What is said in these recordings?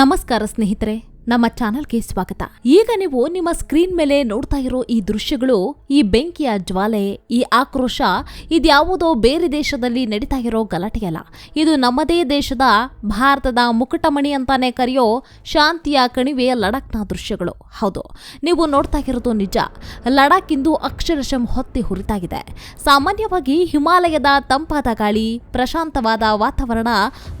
ನಮಸ್ಕಾರ ಸ್ನೇಹಿತರೆ. ನಮ್ಮ ಚಾನಲ್ಗೆ ಸ್ವಾಗತ. ಈಗ ನೀವು ನಿಮ್ಮ ಸ್ಕ್ರೀನ್ ಮೇಲೆ ನೋಡ್ತಾ ಇರೋ ಈ ದೃಶ್ಯಗಳು, ಈ ಬೆಂಕಿಯ ಜ್ವಾಲೆ, ಈ ಆಕ್ರೋಶ ಇದ್ಯಾವುದೋ ಬೇರೆ ದೇಶದಲ್ಲಿ ನಡೀತಾ ಇರೋ ಗಲಾಟೆಯಲ್ಲ ಇದು ನಮ್ಮದೇ ದೇಶದ ಭಾರತದ ಮುಕುಟಮಣಿ ಅಂತಾನೆ ಕರೆಯೋ ಶಾಂತಿಯ ಕಣಿವೆಯ ಲಡಾಖ್ನ ದೃಶ್ಯಗಳು. ಹೌದು, ನೀವು ನೋಡ್ತಾ ಇರೋದು ನಿಜ. ಲಡಾಖ್ ಇಂದು ಅಕ್ಷರಶಃ ಹೊತ್ತಿ ಹುರಿತಾಗಿದೆ. ಸಾಮಾನ್ಯವಾಗಿ ಹಿಮಾಲಯದ ತಂಪಾದ ಗಾಳಿ, ಪ್ರಶಾಂತವಾದ ವಾತಾವರಣ,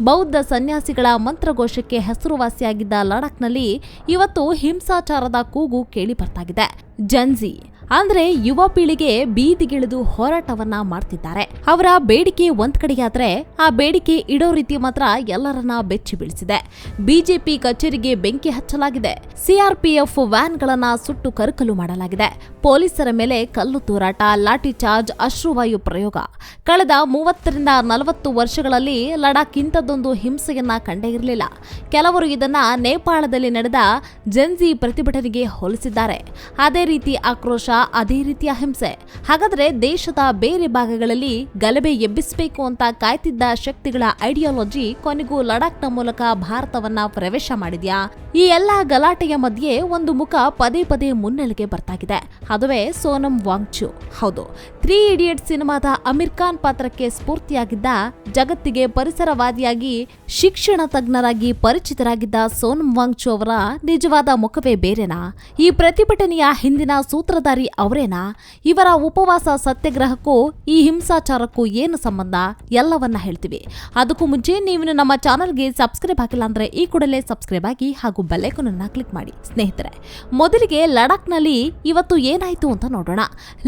ಬೌದ್ಧ ಸನ್ಯಾಸಿಗಳ ಮಂತ್ರಘೋಷಕ್ಕೆ ಹೆಸರುವಾಸಿಯಾಗಿದ್ದ ಲಡಾಖ್ನಲ್ಲಿ ಇವತ್ತು ಹಿಂಸಾಚಾರದ ಕೂಗು ಕೇಳಿ ಬರ್ತಾಗಿದೆ. ಜನ್ಜಿ ಅಂದ್ರೆ ಯುವ ಪೀಳಿಗೆ ಬೀದಿಗಿಳಿದು ಹೋರಾಟವನ್ನ ಮಾಡ್ತಿದ್ದಾರೆ. ಅವರ ಬೇಡಿಕೆ ಒಂದ್ ಕಡೆಯಾದ್ರೆ ಆ ಬೇಡಿಕೆ ಇಡೋ ರೀತಿ ಮಾತ್ರ ಎಲ್ಲರನ್ನ ಬೆಚ್ಚಿ ಬೀಳಿಸಿದೆ. ಬಿಜೆಪಿ ಕಚೇರಿಗೆ ಬೆಂಕಿ ಹಚ್ಚಲಾಗಿದೆ. ಸಿಆರ್ಪಿಎಫ್ ವ್ಯಾನ್ಗಳನ್ನ ಸುಟ್ಟು ಕರಕಲು ಮಾಡಲಾಗಿದೆ. ಪೊಲೀಸರ ಮೇಲೆ ಕಲ್ಲು ತೂರಾಟ, ಲಾಠಿ ಚಾರ್ಜ್, ಅಶ್ರುವಾಯು ಪ್ರಯೋಗ. ಕಳೆದ ಮೂವತ್ತರಿಂದ ನಲವತ್ತು ವರ್ಷಗಳಲ್ಲಿ ಲಡಾಖ್ ಇಂಥದ್ದೊಂದು ಹಿಂಸೆಯನ್ನ ಕಂಡೇ ಇರಲಿಲ್ಲ. ಕೆಲವರು ಇದನ್ನ ನೇಪಾಳದಲ್ಲಿ ನಡೆದ ಜನ್ಜಿ ಪ್ರತಿಭಟನೆಗೆ ಹೋಲಿಸಿದ್ದಾರೆ. ಅದೇ ರೀತಿ ಆಕ್ರೋಶ ಅದೇ ರೀತಿಯ ಹಿಂಸೆ. ಹಾಗಾದ್ರೆ ದೇಶದ ಬೇರೆ ಭಾಗಗಳಲ್ಲಿ ಗಲಭೆ ಎಬ್ಬಿಸಬೇಕು ಅಂತ ಕಾಯ್ತಿದ್ದ ಶಕ್ತಿಗಳ ಐಡಿಯಾಲಜಿ ಕೊನೆಗೂ ಲಡಾಖ್ನ ಮೂಲಕ ಭಾರತವನ್ನ ಪ್ರವೇಶ ಮಾಡಿದ್ಯಾ? ಈ ಎಲ್ಲಾ ಗಲಾಟೆಯ ಮಧ್ಯೆ ಒಂದು ಮುಖ ಪದೇ ಪದೇ ಮುನ್ನೆಲೆಗೆ ಬರ್ತಾಗಿದೆ. ಅದುವೇ ಸೋನಂ ವಾಂಗ್ಚು. ಹೌದು, ತ್ರೀ ಇಡಿಯಟ್ ಸಿನಿಮಾದ ಅಮೀರ್ ಖಾನ್ ಪಾತ್ರಕ್ಕೆ ಸ್ಫೂರ್ತಿಯಾಗಿದ್ದ ಜಗತ್ತಿಗೆ ಪರಿಸರವಾದಿಯಾಗಿ ಶಿಕ್ಷಣ ತಜ್ಞರಾಗಿ ಪರಿಚಿತರಾಗಿದ್ದ ಸೋನಂ ವಾಂಗ್ಚು ಅವರ ನಿಜವಾದ ಮುಖವೇ ಬೇರೆನಾ? ಈ ಪ್ರತಿಭಟನೆಯ ಹಿಂದಿನ ಸೂತ್ರಧಾರಿ ಅವರೇನಾ? ಇವರ ಉಪವಾಸ ಸತ್ಯಾಗ್ರಹಕ್ಕೂ ಈ ಹಿಂಸಾಚಾರಕ್ಕೂ ಏನು ಸಂಬಂಧ? ಎಲ್ಲವನ್ನ ಹೇಳ್ತೀವಿ. ಅದಕ್ಕೂ ಮುಂಚೆ ನೀವು ನಮ್ಮ ಚಾನಲ್ಗೆ ಸಬ್ಸ್ಕ್ರೈಬ್ ಆಗಿಲ್ಲ ಅಂದ್ರೆ ಈ ಕೂಡಲೇ ಸಬ್ಸ್ಕ್ರೈಬ್ ಆಗಿ ಹಾಗೂ ಬೆಲ್ಲೈಕನನ್ನ ಕ್ಲಿಕ್ ಮಾಡಿ. ಸ್ನೇಹಿತರೆ, ಮೊದಲಿಗೆ ಲಡಾಖ್ನಲ್ಲಿ ಇವತ್ತು ಏನಾಯ್ತು ಅಂತ ನೋಡೋಣ.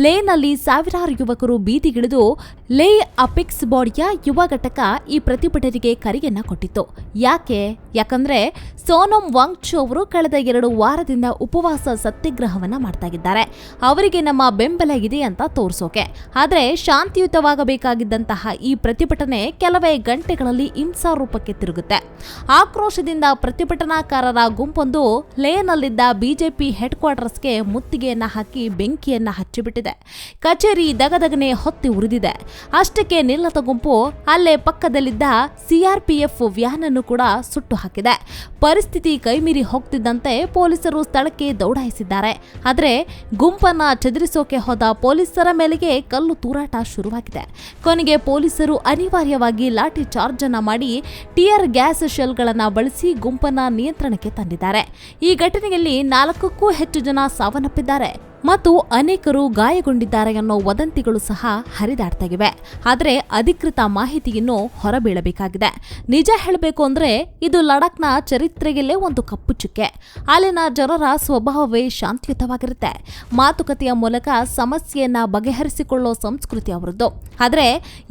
ಲೇನಲ್ಲಿ ಸಾವಿರಾರು ಯುವಕರು ಬೀದಿಗಿಳಿದು ಲೇ ಅಪಿಕ್ಸ್ ಬಾಡಿಯ ಯುವ ಘಟಕ ಈ ಪ್ರತಿಭಟನೆಗೆ ಕರೆಯನ್ನ ಕೊಟ್ಟಿತ್ತು. ಯಾಕೆ? ಯಾಕಂದ್ರೆ ಸೋನಂ ವಾಂಗ್ಚು ಅವರು ಕಳೆದ ಎರಡು ವಾರದಿಂದ ಉಪವಾಸ ಸತ್ಯಾಗ್ರಹವನ್ನ ಮಾಡ್ತಾ ಇದ್ದಾರೆ. ಅವರಿಗೆ ನಮ್ಮ ಬೆಂಬಲ ಇದೆ ಅಂತ ತೋರಿಸೋಕೆ. ಆದರೆ ಶಾಂತಿಯುತವಾಗಬೇಕಾಗಿದ್ದಂತಹ ಈ ಪ್ರತಿಭಟನೆ ಕೆಲವೇ ಗಂಟೆಗಳಲ್ಲಿ ಹಿಂಸಾ ರೂಪಕ್ಕೆ ತಿರುಗುತ್ತೆ. ಆಕ್ರೋಶದಿಂದ ಪ್ರತಿಭಟನಾಕಾರರ ಗುಂಪೊಂದು ಲೇನಲ್ಲಿದ್ದ ಬಿಜೆಪಿ ಹೆಡ್ ಕ್ವಾರ್ಟರ್ಸ್ಗೆ ಮುತ್ತಿಗೆಯನ್ನ ಹಾಕಿ ಬೆಂಕಿಯನ್ನ ಹಚ್ಚಿಬಿಟ್ಟಿದೆ. ಕಚೇರಿ ದಗದಗನೆ ಹೊತ್ತಿ ಉರಿದಿದೆ. ಅಷ್ಟಕ್ಕೆ ನಿಲ್ಲತ ಗುಂಪು ಅಲ್ಲೇ ಪಕ್ಕದಲ್ಲಿದ್ದ ಸಿಆರ್ಪಿಎಫ್ ವ್ಯಾನ್ ಅನ್ನು ಕೂಡ ಸುಟ್ಟು ಹಾಕಿದೆ ಪರಿಸ್ಥಿತಿ ಕೈಮೀರಿ ಹೋಗ್ತಿದ್ದಂತೆ ಪೊಲೀಸರು ಸ್ಥಳಕ್ಕೆ ದೌಡಾಯಿಸಿದ್ದಾರೆ. ಆದರೆ ಗುಂಪನ್ನ ಚದುರಿಸೋಕೆ ಹೋದ ಪೊಲೀಸರ ಮೇಲೆಗೆ ಕಲ್ಲು ತೂರಾಟ ಶುರುವಾಗಿದೆ. ಕೊನೆಗೆ ಪೊಲೀಸರು ಅನಿವಾರ್ಯವಾಗಿ ಲಾಠಿ ಚಾರ್ಜ್ ಅನ್ನ ಮಾಡಿ ಟಿಯರ್ ಗ್ಯಾಸ್ ಶೆಲ್ಗಳನ್ನ ಬಳಸಿ ಗುಂಪನ್ನ ನಿಯಂತ್ರಣಕ್ಕೆ ತಂದಿದ್ದಾರೆ. ಈ ಘಟನೆಯಲ್ಲಿ ನಾಲ್ಕಕ್ಕೂ ಹೆಚ್ಚು ಜನ ಸಾವನ್ನಪ್ಪಿದ್ದಾರೆ. ಮತ್ತು ಅನೇಕರು ಗಾಯಗೊಂಡಿದ್ದಾರೆ ಅನ್ನೋ ವದಂತಿಗಳು ಸಹ ಹರಿದಾಡ್ತಾಗಿವೆ. ಆದರೆ ಅಧಿಕೃತ ಮಾಹಿತಿಯನ್ನು ಹೊರಬೀಳಬೇಕಾಗಿದೆ. ನಿಜ ಹೇಳಬೇಕು ಅಂದ್ರೆ ಇದು ಲಡಾಖ್ನ ಚರಿತ್ರೆಗೆಲ್ಲೇ ಒಂದು ಕಪ್ಪು ಚುಕ್ಕೆ ಅಲ್ಲಿನ ಜನರ ಸ್ವಭಾವವೇ ಶಾಂತಿಯುತವಾಗಿರುತ್ತೆ. ಮಾತುಕತೆಯ ಮೂಲಕ ಸಮಸ್ಯೆಯನ್ನ ಬಗೆಹರಿಸಿಕೊಳ್ಳೋ ಸಂಸ್ಕೃತಿ ಅವರದ್ದು. ಆದರೆ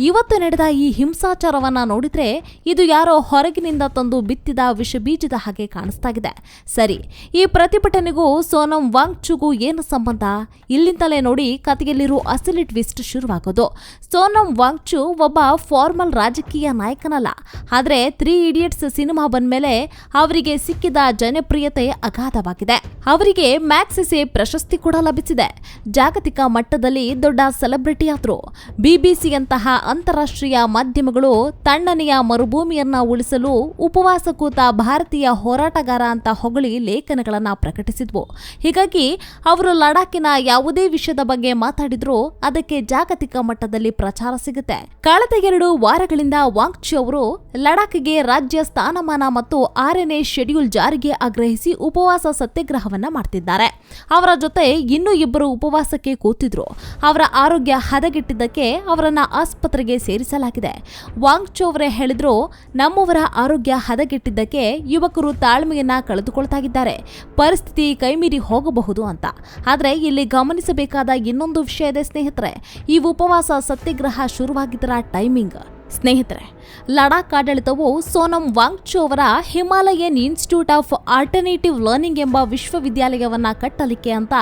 ಇವತ್ತು ನಡೆದ ಈ ಹಿಂಸಾಚಾರವನ್ನ ನೋಡಿದ್ರೆ ಇದು ಯಾರೋ ಹೊರಗಿನಿಂದ ತಂದು ಬಿತ್ತಿದ ವಿಷಬೀಜದ ಹಾಗೆ ಕಾಣಿಸ್ತಾ ಇದೆ ಸರಿ, ಈ ಪ್ರತಿಭಟನೆಗೂ ಸೋನಂ ವಾಂಗ್ಚುಗೂ ಏನು ಸಂಬಂಧ? ಇಲ್ಲಿಂದಲೇ ನೋಡಿ ಕಥೆಯಲ್ಲಿರೋ ಅಸಲಿ ಟ್ವಿಸ್ಟ್ ಶುರುವಾಗೋದು. ಸೋನಂ ವಾಂಗ್ಚು ಒಬ್ಬ ಫಾರ್ಮಲ್ ರಾಜಕೀಯ ನಾಯಕನಲ್ಲ. ಆದರೆ ತ್ರೀ ಇಡಿಯಟ್ಸ್ ಸಿನಿಮಾ ಬಂದ್ಮೇಲೆ ಅವರಿಗೆ ಸಿಕ್ಕಿದ ಜನಪ್ರಿಯತೆ ಅಗಾಧವಾಗಿದೆ. ಅವರಿಗೆ ಮ್ಯಾಕ್ಸಿಸೆ ಪ್ರಶಸ್ತಿ ಕೂಡ ಲಭಿಸಿದೆ. ಜಾಗತಿಕ ಮಟ್ಟದಲ್ಲಿ ದೊಡ್ಡ ಸೆಲೆಬ್ರಿಟಿ ಆದ್ರು. ಬಿಬಿಸಿಯಂತಹ ಅಂತಾರಾಷ್ಟ್ರೀಯ ಮಾಧ್ಯಮಗಳು ತಣ್ಣನೆಯ ಮರುಭೂಮಿಯನ್ನ ಉಳಿಸಲು ಉಪವಾಸ ಕೂತ ಭಾರತೀಯ ಹೋರಾಟಗಾರ ಅಂತ ಹೊಗಳಿ ಲೇಖನಗಳನ್ನು ಪ್ರಕಟಿಸಿದ್ವು. ಹೀಗಾಗಿ ಅವರು ಲಡಾಖಿನ ಯಾವುದೇ ವಿಷಯದ ಬಗ್ಗೆ ಮಾತಾಡಿದ್ರೂ ಅದಕ್ಕೆ ಜಾಗತಿಕ ಮಟ್ಟದಲ್ಲಿ ಪ್ರಚಾರ ಸಿಗುತ್ತೆ. ಕಳೆದ ಎರಡು ವಾರಗಳಿಂದ ವಾಂಗ್ಚಿ ಅವರು ಲಡಾಖ್ಗೆ ರಾಜ್ಯ ಸ್ಥಾನಮಾನ ಮತ್ತು ಆರನೇ ಶೆಡ್ಯೂಲ್ ಜಾರಿಗೆ ಆಗ್ರಹಿಸಿ ಉಪವಾಸ ಸತ್ಯಾಗ್ರಹವನ್ನ ಮಾಡ್ತಿದ್ದಾರೆ. ಅವರ ಜೊತೆ ಇನ್ನೂ ಇಬ್ಬರು ಉಪವಾಸಕ್ಕೆ ಕೂತಿದ್ರು. ಅವರ ಆರೋಗ್ಯ ಹದಗೆಟ್ಟಿದ್ದಕ್ಕೆ ಅವರನ್ನ ಆಸ್ಪತ್ರೆಗೆ ಸೇರಿಸಲಾಗಿದೆ. ವಾಂಗ್ಚೋ ಅವರೇ ಹೇಳಿದ್ರು, ನಮ್ಮವರ ಆರೋಗ್ಯ ಹದಗೆಟ್ಟಿದ್ದಕ್ಕೆ ಯುವಕರು ತಾಳ್ಮೆಯನ್ನ ಕಳೆದುಕೊಳ್ತಾ ಇದ್ದಾರೆ ಪರಿಸ್ಥಿತಿ ಕೈಮೀರಿ ಹೋಗಬಹುದು ಅಂತ. ಆದ್ರೆ ಇಲ್ಲಿ ಗಮನಿಸಬೇಕಾದ ಇನ್ನೊಂದು ವಿಷಯ ಇದೆ, ಸ್ನೇಹಿತರೆ. ಈ ಉಪವಾಸ ಸತ್ಯಾಗ್ರಹ ಶುರುವಾಗಿದ್ದರ ಟೈಮಿಂಗ್ ಸ್ನೇಹಿತರೆ, ಲಡಾಖ್ ಆಡಳಿತವು ಸೋನಂ ವಾಂಗ್ಚು ಅವರ Himalayan institute of alternative learning ಎಂಬ ವಿಶ್ವವಿದ್ಯಾಲಯವನ್ನು ಕಟ್ಟಲಿಕ್ಕೆ ಅಂತ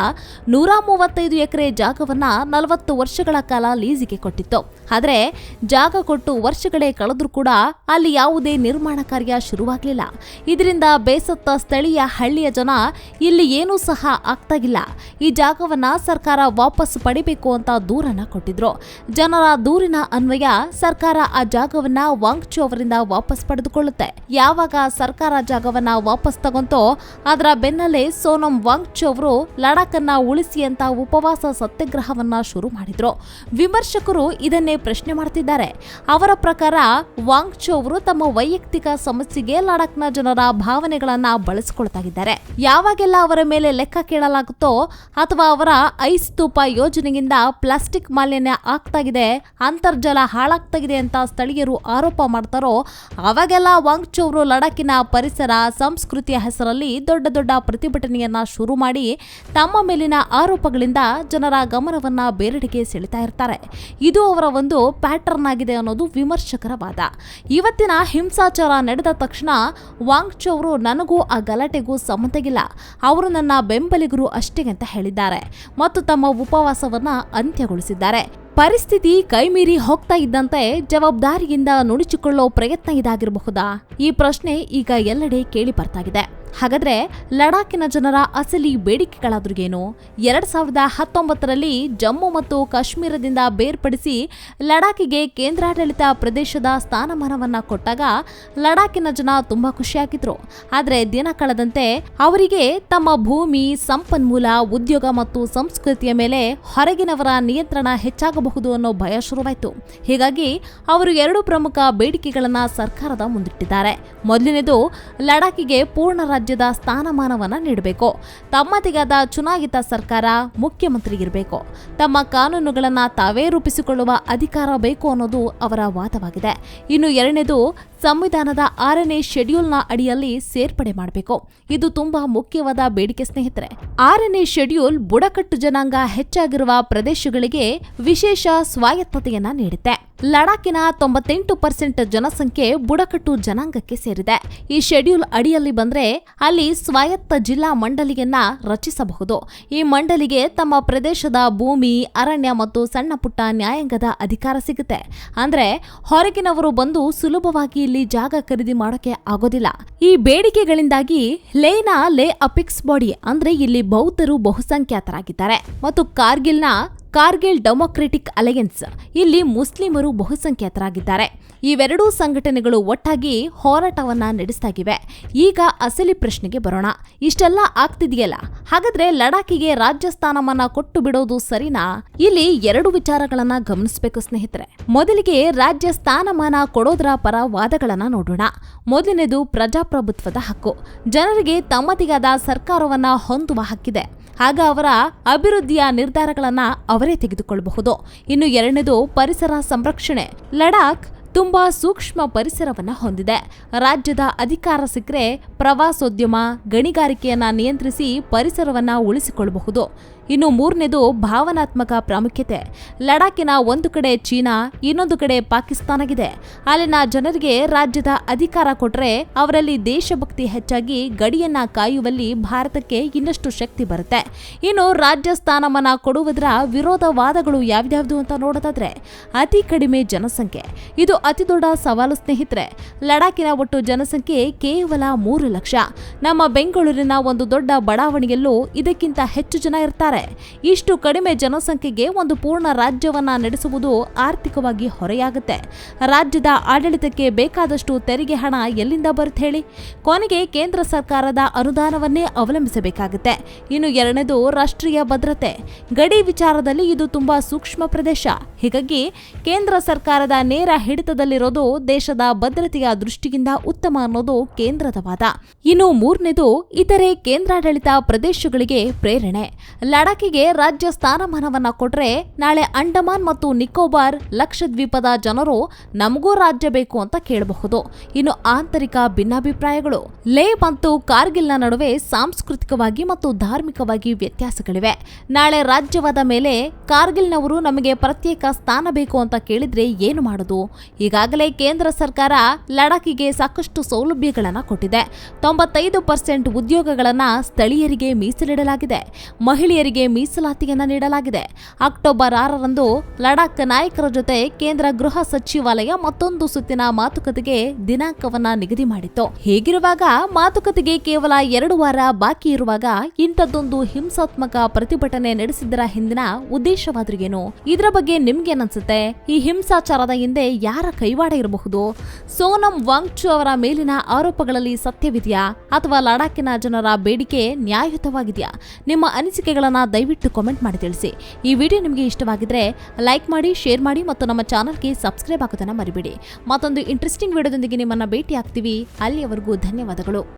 ನೂರ ಮೂವತ್ತೈದು ಎಕರೆ ಜಾಗವನ್ನು ನಲವತ್ತು ವರ್ಷಗಳ ಕಾಲ ಲೀಸಿಗೆ ಕೊಟ್ಟಿತ್ತು. ಆದರೆ, ಜಾಗ ಕೊಟ್ಟು ವರ್ಷಗಳೇ ಕಳೆದರೂ ಕೂಡ ಅಲ್ಲಿ ಯಾವುದೇ ನಿರ್ಮಾಣ ಕಾರ್ಯ ಶುರುವಾಗಲಿಲ್ಲ. ಇದರಿಂದ ಬೇಸತ್ತ ಸ್ಥಳೀಯ ಹಳ್ಳಿಯ ಜನ ಇಲ್ಲಿ ಏನೂ ಸಹ ಆಗ್ತಾಗಿಲ್ಲ ಈ ಜಾಗವನ್ನ ಸರ್ಕಾರ ವಾಪಸ್ ಪಡಿಬೇಕು ಅಂತ ದೂರನ್ನ ಕೊಟ್ಟಿದ್ರು. ಜನರ ದೂರಿನ ಅನ್ವಯ ಸರ್ಕಾರ ಆ ಜಾಗವನ್ನ ವಾಂಗ್ಚು ಅವರಿಂದ ವಾಪಸ್ ಪಡೆದುಕೊಳ್ಳುತ್ತೆ. ಯಾವಾಗ ಸರ್ಕಾರ ಜಾಗವನ್ನ ವಾಪಸ್ ತಗೊಂತೋ ಅದರ ಬೆನ್ನಲ್ಲೇ ಸೋನಂ ವಾಂಗ್ಚು ಅವರು ಲಡಾಖ್ ಅನ್ನ ಉಳಿಸಿ ಅಂತ ಉಪವಾಸ ಸತ್ಯಾಗ್ರಹವನ್ನ ಶುರು ಮಾಡಿದ್ರು. ವಿಮರ್ಶಕರು ಇದನ್ನೇ ಪ್ರಶ್ನೆ ಮಾಡ್ತಿದ್ದಾರೆ. ಅವರ ಪ್ರಕಾರ ವಾಂಗ್ಚು ಅವರು ತಮ್ಮ ವೈಯಕ್ತಿಕ ಸಮಸ್ಯೆಗೆ ಲಡಾಖ್ನ ಜನರ ಭಾವನೆಗಳನ್ನ ಬಳಸಿಕೊಳ್ತಾ ಇದ್ದಾರೆ. ಯಾವಾಗೆಲ್ಲ ಅವರ ಮೇಲೆ ಲೆಕ್ಕ ಕೇಳಲಾಗುತ್ತೋ ಅಥವಾ ಅವರ ಐಸ್ ತೂಪ ಯೋಜನೆಯಿಂದ ಪ್ಲಾಸ್ಟಿಕ್ ಮಾಲಿನ್ಯ ಆಗ್ತಾಗಿದೆ, ಅಂತರ್ಜಲ ಹಾಳಾಗ್ತಾಗಿದೆ ಅಂತ ಸ್ಥಳೀಯರು ಆರೋಪ ಮಾಡ್ತಾರೋ, ಅವಾಗೆಲ್ಲ ವಾಂಗ್ಚೂರು ಲಡಾಕಿನ ಪರಿಸರ ಸಂಸ್ಕೃತಿಯ ಹೆಸರಲ್ಲಿ ದೊಡ್ಡ ದೊಡ್ಡ ಪ್ರತಿಭಟನೆಯನ್ನ ಶುರು ಮಾಡಿ ತಮ್ಮ ಮೇಲಿನ ಆರೋಪಗಳಿಂದ ಜನರ ಗಮನವನ್ನ ಬೇರೆಡೆಗೆ ಸೆಳಿತಾ ಇರ್ತಾರೆ. ಇದು ಅವರ ಒಂದು ಪ್ಯಾಟರ್ನ್ ಆಗಿದೆ ಅನ್ನೋದು ವಿಮರ್ಶಕರ ವಾದ. ಇವತ್ತಿನ ಹಿಂಸಾಚಾರ ನಡೆದ ತಕ್ಷಣ ವಾಂಗ್ಚೌರು ನನಗೂ ಆ ಗಲಾಟೆಗೂ ಸಂಬಂಧಗಿಲ್ಲ ಅವರು ನನ್ನ ಬೆಂಬಲಿಗರು ಅಷ್ಟೇ ಅಂತ ಹೇಳಿದ್ದಾರೆ ಮತ್ತು ತಮ್ಮ ಉಪವಾಸವನ್ನ ಅಂತ್ಯಗೊಳಿಸಿದ್ದಾರೆ. ಪರಿಸ್ಥಿತಿ ಕೈಮೀರಿ ಹೋಗ್ತಾ ಇದ್ದಂತೆ ಜವಾಬ್ದಾರಿಯಿಂದ ನುಣುಚಿಕೊಳ್ಳೋ ಪ್ರಯತ್ನ ಇದಾಗಿರಬಹುದಾ? ಈ ಪ್ರಶ್ನೆ ಈಗ ಎಲ್ಲೆಡೆ ಕೇಳಿ ಬರ್ತಾಗಿದೆ. ಹಾಗಾದ್ರೆ ಲಡಾಖಿನ ಜನರ ಅಸಲಿ ಬೇಡಿಕೆಗಳಾದ್ರೂ ಏನು ಎರಡ್ ಸಾವಿರದ ಹತ್ತೊಂಬತ್ತರಲ್ಲಿ ಜಮ್ಮು ಮತ್ತು ಕಾಶ್ಮೀರದಿಂದ ಬೇರ್ಪಡಿಸಿ ಲಡಾಖಿಗೆ ಕೇಂದ್ರಾಡಳಿತ ಪ್ರದೇಶದ ಸ್ಥಾನಮಾನವನ್ನ ಕೊಟ್ಟಾಗ ಲಡಾಖಿನ ಜನ ತುಂಬಾ ಖುಷಿಯಾಗಿದ್ರು. ಆದ್ರೆ ದಿನ ಕಳೆದಂತೆ ಅವರಿಗೆ ತಮ್ಮ ಭೂಮಿ, ಸಂಪನ್ಮೂಲ, ಉದ್ಯೋಗ ಮತ್ತು ಸಂಸ್ಕೃತಿಯ ಮೇಲೆ ಹೊರಗಿನವರ ನಿಯಂತ್ರಣ ಹೆಚ್ಚಾಗಬಹುದು ಅನ್ನೋ ಭಯ ಶುರುವಾಯಿತು. ಹೀಗಾಗಿ ಅವರು ಎರಡು ಪ್ರಮುಖ ಬೇಡಿಕೆಗಳನ್ನ ಸರ್ಕಾರದ ಮುಂದಿಟ್ಟಿದ್ದಾರೆ. ಮೊದಲನೇದು ಲಡಾಖಿಗೆ ಪೂರ್ಣ ರಾಜ್ಯದ ಸ್ಥಾನಮಾನವನ್ನ ನೀಡಬೇಕು. ತಮ್ಮದಿಗಾದ ಚುನಾಯಿತ ಸರ್ಕಾರ ಮುಖ್ಯಮಂತ್ರಿ ಇರಬೇಕು ತಮ್ಮ ಕಾನೂನುಗಳನ್ನ ತಾವೇ ರೂಪಿಸಿಕೊಳ್ಳುವ ಅಧಿಕಾರ ಬೇಕು ಅನ್ನೋದು ಅವರ ವಾದವಾಗಿದೆ. ಇನ್ನು ಎರಡನೇದು ಸಂವಿಧಾನದ ಆರನೇ ಶೆಡ್ಯೂಲ್ನ ಅಡಿಯಲ್ಲಿ ಸೇರ್ಪಡೆ ಮಾಡಬೇಕು. ಇದು ತುಂಬಾ ಮುಖ್ಯವಾದ ಬೇಡಿಕೆ ಸ್ನೇಹಿತರೆ. ಆರನೇ ಶೆಡ್ಯೂಲ್ ಬುಡಕಟ್ಟು ಜನಾಂಗ ಹೆಚ್ಚಾಗಿರುವ ಪ್ರದೇಶಗಳಿಗೆ ವಿಶೇಷ ಸ್ವಾಯತ್ತತೆಯನ್ನ ನೀಡುತ್ತೆ. ಲಡಾಖಿನ ತೊಂಬತ್ತೆಂಟು ಪರ್ಸೆಂಟ್ ಜನಸಂಖ್ಯೆ ಬುಡಕಟ್ಟು ಜನಾಂಗಕ್ಕೆ ಸೇರಿದೆ. ಈ ಶೆಡ್ಯೂಲ್ ಅಡಿಯಲ್ಲಿ ಬಂದ್ರೆ ಅಲ್ಲಿ ಸ್ವಾಯತ್ತ ಜಿಲ್ಲಾ ಮಂಡಳಿಯನ್ನ ರಚಿಸಬಹುದು. ಈ ಮಂಡಳಿಗೆ ತಮ್ಮ ಪ್ರದೇಶದ ಭೂಮಿ, ಅರಣ್ಯ ಮತ್ತು ಸಣ್ಣ ಪುಟ್ಟ ನ್ಯಾಯಾಂಗದ ಅಧಿಕಾರ ಸಿಗುತ್ತೆ. ಅಂದ್ರೆ ಹೊರಗಿನವರು ಬಂದು ಸುಲಭವಾಗಿ ಇಲ್ಲಿ ಜಾಗ ಖರೀದಿ ಮಾಡೋಕೆ ಆಗೋದಿಲ್ಲ. ಈ ಬೇಡಿಕೆಗಳಿಂದಾಗಿ ಲೇನ ಲೇ ಅಪಿಕ್ಸ್ ಬಾಡಿ ಅಂದ್ರೆ ಇಲ್ಲಿ ಬೌದ್ಧರು ಬಹುಸಂಖ್ಯಾತರಾಗಿದ್ದಾರೆ. ಮತ್ತು ಕಾರ್ಗಿಲ್ನ ಕಾರ್ಗಿಲ್ ಡೆಮೊಕ್ರೆಟಿಕ್ ಅಲಯನ್ಸ್. ಇಲ್ಲಿ ಮುಸ್ಲಿಮರು ಬಹುಸಂಖ್ಯಾತರಾಗಿದ್ದಾರೆ. ಇವೆರಡೂ ಸಂಘಟನೆಗಳು ಒಟ್ಟಾಗಿ ಹೋರಾಟವನ್ನ ನಡೆಸ್ತಾಗಿವೆ. ಈಗ ಅಸಲಿ ಪ್ರಶ್ನೆಗೆ ಬರೋಣ. ಇಷ್ಟೆಲ್ಲ ಆಗ್ತಿದೆಯಲ್ಲ? ಹಾಗಾದ್ರೆ ಲಡಾಖಿಗೆ ರಾಜ್ಯ ಸ್ಥಾನಮಾನ ಕೊಟ್ಟು ಬಿಡೋದು ಸರಿನಾ? ಇಲ್ಲಿ ಎರಡು ವಿಚಾರಗಳನ್ನ ಗಮನಿಸಬೇಕು ಸ್ನೇಹಿತರೆ. ಮೊದಲಿಗೆ ರಾಜ್ಯ ಸ್ಥಾನಮಾನ ಕೊಡೋದರ ಪರ ವಾದಗಳನ್ನ ನೋಡೋಣ. ಮೊದಲನೇದು ಪ್ರಜಾಪ್ರಭುತ್ವದ ಹಕ್ಕು. ಜನರಿಗೆ ತಮ್ಮದಿಗಾದ ಸರ್ಕಾರವನ್ನ ಹೊಂದುವ ಹಕ್ಕಿದೆ. ಆಗ ಅವರ ಅಭಿವೃದ್ಧಿಯ ನಿರ್ಧಾರಗಳನ್ನ ಅವರೇ ತೆಗೆದುಕೊಳ್ಳಬಹುದು ಇನ್ನು ಎರಡನೇದು ಪರಿಸರ ಸಂರಕ್ಷಣೆ. ಲಡಾಖ್ ತುಂಬಾ ಸೂಕ್ಷ್ಮ ಪರಿಸರವನ್ನ ಹೊಂದಿದೆ. ರಾಜ್ಯದ ಅಧಿಕಾರ ಸಿಕ್ಕರೆ ಪ್ರವಾಸೋದ್ಯಮ ಗಣಿಗಾರಿಕೆಯನ್ನ ನಿಯಂತ್ರಿಸಿ ಪರಿಸರವನ್ನ ಉಳಿಸಿಕೊಳ್ಳಬಹುದು ಇನ್ನು ಮೂರನೇದು ಭಾವನಾತ್ಮಕ ಪ್ರಾಮುಖ್ಯತೆ. ಲಡಾಖಿನ ಒಂದು ಕಡೆ ಚೀನಾ, ಇನ್ನೊಂದು ಕಡೆ ಪಾಕಿಸ್ತಾನಗಿದೆ. ಅಲ್ಲಿನ ಜನರಿಗೆ ರಾಜ್ಯದ ಅಧಿಕಾರ ಕೊಟ್ಟರೆ ಅವರಲ್ಲಿ ದೇಶಭಕ್ತಿ ಹೆಚ್ಚಾಗಿ ಗಡಿಯನ್ನ ಕಾಯುವಲ್ಲಿ ಭಾರತಕ್ಕೆ ಇನ್ನಷ್ಟು ಶಕ್ತಿ ಬರುತ್ತೆ. ಇನ್ನು ರಾಜ್ಯ ಸ್ಥಾನಮಾನ ಕೊಡುವುದರ ವಿರೋಧವಾದಗಳು ಯಾವ್ದ್ಯಾವ್ದು ಅಂತ ನೋಡೋದಾದ್ರೆ, ಅತಿ ಕಡಿಮೆ ಜನಸಂಖ್ಯೆ. ಇದು ಅತಿ ದೊಡ್ಡ ಸವಾಲು ಸ್ನೇಹಿತರೆ. ಲಡಾಖಿನ ಒಟ್ಟು ಜನಸಂಖ್ಯೆ ಕೇವಲ ಮೂರು ಲಕ್ಷ. ನಮ್ಮ ಬೆಂಗಳೂರಿನ ಒಂದು ದೊಡ್ಡ ಬಡಾವಣೆಯಲ್ಲೂ ಇದಕ್ಕಿಂತ ಹೆಚ್ಚು ಜನ ಇರ್ತಾರೆ. ಇಷ್ಟು ಕಡಿಮೆ ಜನಸಂಖ್ಯೆಗೆ ಒಂದು ಪೂರ್ಣ ರಾಜ್ಯವನ್ನ ನಡೆಸುವುದು ಆರ್ಥಿಕವಾಗಿ ಹೊರೆಯಾಗುತ್ತೆ. ರಾಜ್ಯದ ಆಡಳಿತಕ್ಕೆ ಬೇಕಾದಷ್ಟು ತೆರಿಗೆ ಹಣ ಎಲ್ಲಿಂದ ಬರುತ್ತೆ ಹೇಳಿ? ಕೊನೆಗೆ ಕೇಂದ್ರ ಸರ್ಕಾರದ ಅನುದಾನವನ್ನೇ ಅವಲಂಬಿಸಬೇಕಾಗುತ್ತೆ. ಇನ್ನು ಎರಡನೇದು ರಾಷ್ಟ್ರೀಯ ಭದ್ರತೆ. ಗಡಿ ವಿಚಾರದಲ್ಲಿ ಇದು ತುಂಬಾ ಸೂಕ್ಷ್ಮ ಪ್ರದೇಶ. ಹೀಗಾಗಿ ಕೇಂದ್ರ ಸರ್ಕಾರದ ನೇರ ಹಿಡಿತದಲ್ಲಿರೋದು ದೇಶದ ಭದ್ರತೆಯ ದೃಷ್ಟಿಯಿಂದ ಉತ್ತಮ ಅನ್ನೋದು ಕೇಂದ್ರದ ವಾದ. ಇನ್ನು ಮೂರನೇದು ಇತರೆ ಕೇಂದ್ರಾಡಳಿತ ಪ್ರದೇಶಗಳಿಗೆ ಪ್ರೇರಣೆ. ಲಡಾಖಿಗೆ ರಾಜ್ಯ ಸ್ಥಾನಮಾನವನ್ನ ಕೊಟ್ರೆ ನಾಳೆ ಅಂಡಮಾನ್ ಮತ್ತು ನಿಕೋಬಾರ್ ಲಕ್ಷದ್ವೀಪದ ಜನರು ನಮಗೂ ರಾಜ್ಯ ಬೇಕು ಅಂತ ಕೇಳಬಹುದು. ಇನ್ನು ಆಂತರಿಕ ಭಿನ್ನಾಭಿಪ್ರಾಯಗಳು. ಲೇ ಮತ್ತು ಕಾರ್ಗಿಲ್ನ ನಡುವೆ ಸಾಂಸ್ಕೃತಿಕವಾಗಿ ಮತ್ತು ಧಾರ್ಮಿಕವಾಗಿ ವ್ಯತ್ಯಾಸಗಳಿವೆ. ನಾಳೆ ರಾಜ್ಯವಾದ ಮೇಲೆ ಕಾರ್ಗಿಲ್ನವರು ನಮಗೆ ಪ್ರತ್ಯೇಕ ಸ್ಥಾನ ಬೇಕು ಅಂತ ಕೇಳಿದ್ರೆ ಏನು ಮಾಡೋದು? ಈಗಾಗಲೇ ಕೇಂದ್ರ ಸರ್ಕಾರ ಲಡಾಖಿಗೆ ಸಾಕಷ್ಟು ಸೌಲಭ್ಯಗಳನ್ನು ಕೊಟ್ಟಿದೆ. ತೊಂಬತ್ತೈದು ಪರ್ಸೆಂಟ್ ಉದ್ಯೋಗಗಳನ್ನು ಸ್ಥಳೀಯರಿಗೆ ಮೀಸಲಿಡಲಾಗಿದೆ. ಮಹಿಳೆಯರಿಗೆ ಮಹಿಳೆಯರಿಗೆ ಮೀಸಲಾತಿಯನ್ನ ನೀಡಲಾಗಿದೆ. ಅಕ್ಟೋಬರ್ ಆರರಂದು ಲಡಾಖ್ ನಾಯಕರ ಜೊತೆ ಕೇಂದ್ರ ಗೃಹ ಸಚಿವಾಲಯ ಮತ್ತೊಂದು ಸುತ್ತಿನ ಮಾತುಕತೆಗೆ ದಿನಾಂಕವನ್ನ ನಿಗದಿ ಮಾಡಿತ್ತು. ಹೀಗಿರುವಾಗ ಮಾತುಕತೆಗೆ ಕೇವಲ ಎರಡು ವಾರ ಬಾಕಿ ಇರುವಾಗ ಇಂಥದ್ದೊಂದು ಹಿಂಸಾತ್ಮಕ ಪ್ರತಿಭಟನೆ ನಡೆಸಿದ್ದರ ಹಿಂದಿನ ಉದ್ದೇಶವಾದ್ರೂ ಏನು ಇದರ ಬಗ್ಗೆ ನಿಮ್ಗೇನನ್ಸುತ್ತೆ? ಈ ಹಿಂಸಾಚಾರದ ಹಿಂದೆ ಯಾರ ಕೈವಾಡ ಇರಬಹುದು? ಸೋನಂ ವಾಂಗ್ಚು ಅವರ ಮೇಲಿನ ಆರೋಪಗಳಲ್ಲಿ ಸತ್ಯವಿದೆಯಾ? ಅಥವಾ ಲಡಾಖಿನ ಜನರ ಬೇಡಿಕೆ ನ್ಯಾಯಯುತವಾಗಿದೆಯಾ? ನಿಮ್ಮ ಅನಿಸಿಕೆಗಳನ್ನ ದಯವಿಟ್ಟು ಕಾಮೆಂಟ್ ಮಾಡಿ ತಿಳಿಸಿ. ಈ ವಿಡಿಯೋ ನಿಮಗೆ ಇಷ್ಟವಾಗಿದ್ರೆ ಲೈಕ್ ಮಾಡಿ ಶೇರ್ ಮಾಡಿ ಮತ್ತು ನಮ್ಮ ಚಾನಲ್ಗೆ ಸಬ್ಸ್ಕ್ರೈಬ್ ಆಗೋದನ್ನು ಮರಿಬೇಡಿ. ಮತ್ತೊಂದು ಇಂಟ್ರೆಸ್ಟಿಂಗ್ ವಿಡಿಯೋದೊಂದಿಗೆ ನಿಮ್ಮನ್ನು ಭೇಟಿ ಆಗ್ತೀವಿ ಅಲ್ಲಿಯವರೆಗೂ ಧನ್ಯವಾದಗಳು.